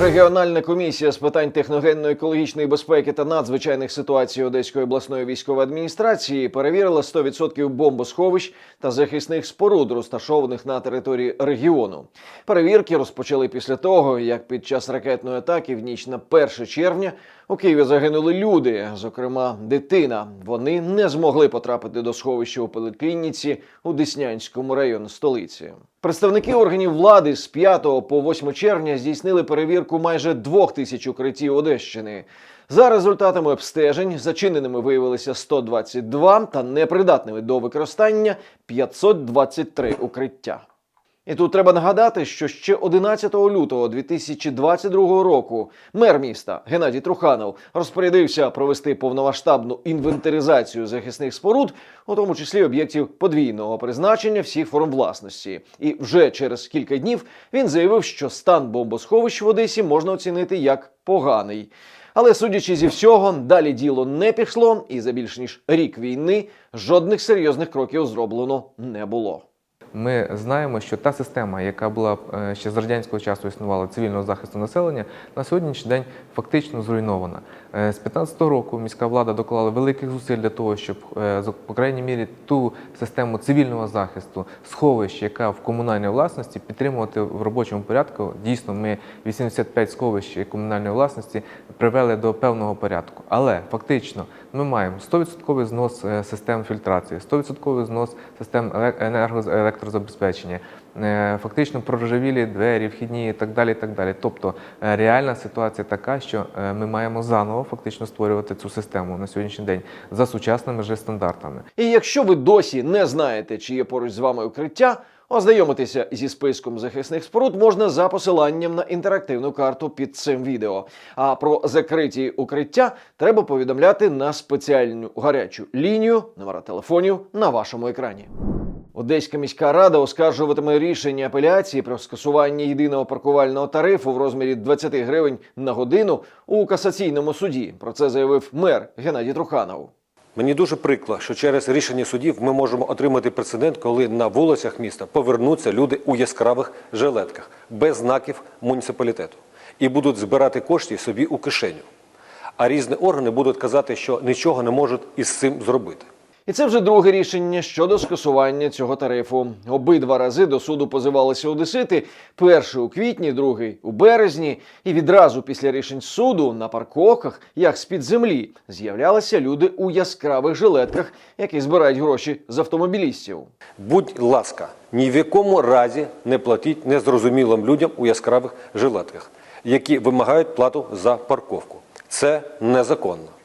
Регіональна комісія з питань техногенно-екологічної безпеки та надзвичайних ситуацій Одеської обласної військової адміністрації перевірила 100% бомбосховищ та захисних споруд, розташованих на території регіону. Перевірки розпочали після того, як під час ракетної атаки в ніч на 1 червня у Києві загинули люди, зокрема дитина. Вони не змогли потрапити до сховища у поліклініці у Деснянському районі столиці. Представники органів влади з 5 по 8 червня здійснили перевірку майже двох тисяч укриттів Одещини. За результатами обстежень зачиненими виявилися 122 та непридатними до використання 523 укриття. І тут треба нагадати, що ще 11 лютого 2022 року мер міста Геннадій Труханов розпорядився провести повномасштабну інвентаризацію захисних споруд, у тому числі об'єктів подвійного призначення всіх форм власності. І вже через кілька днів він заявив, що стан бомбосховищ в Одесі можна оцінити як поганий. Але судячи зі всього, далі діло не пішло, і за більш ніж рік війни жодних серйозних кроків зроблено не було. Ми знаємо, що та система, яка була е, ще з радянського часу існувала цивільного захисту населення, на сьогоднішній день фактично зруйнована. Е, З 2015 року міська влада доклала великих зусиль для того, щоб е, по крайній мірі ту систему цивільного захисту, сховищ, яка в комунальній власності, підтримувати в робочому порядку. Дійсно, ми 85 сховищ комунальної власності привели до певного порядку. Але фактично ми маємо 100% знос систем фільтрації, 100% знос систем еле- енерго- електрозабезпечення, е, фактично проржавілі двері, вхідні і так далі. і так далі. Тобто е, реальна ситуація така, що е, ми маємо заново фактично створювати цю систему на сьогоднішній день за сучасними же стандартами. І якщо ви досі не знаєте, чи є поруч з вами укриття, ознайомитися зі списком захисних споруд можна за посиланням на інтерактивну карту під цим відео. А про закриті укриття треба повідомляти на спеціальну гарячу лінію номера телефонів на вашому екрані. Одеська міська рада оскаржуватиме рішення апеляції про скасування єдиного паркувального тарифу в розмірі 20 гривень на годину у касаційному суді. Про це заявив мер Геннадій Труханов. Мені дуже прикро, що через рішення судів ми можемо отримати прецедент, коли на вулицях міста повернуться люди у яскравих жилетках без знаків муніципалітету і будуть збирати кошти собі у кишеню. А різні органи будуть казати, що нічого не можуть із цим зробити. І це вже друге рішення щодо скасування цього тарифу. Обидва рази до суду позивалися одесити. Перший у квітні, другий у березні. І відразу після рішень суду на парковках, як з-під землі, з'являлися люди у яскравих жилетках, які збирають гроші з автомобілістів. Будь ласка, ні в якому разі не платіть незрозумілим людям у яскравих жилетках, які вимагають плату за парковку. Це незаконно.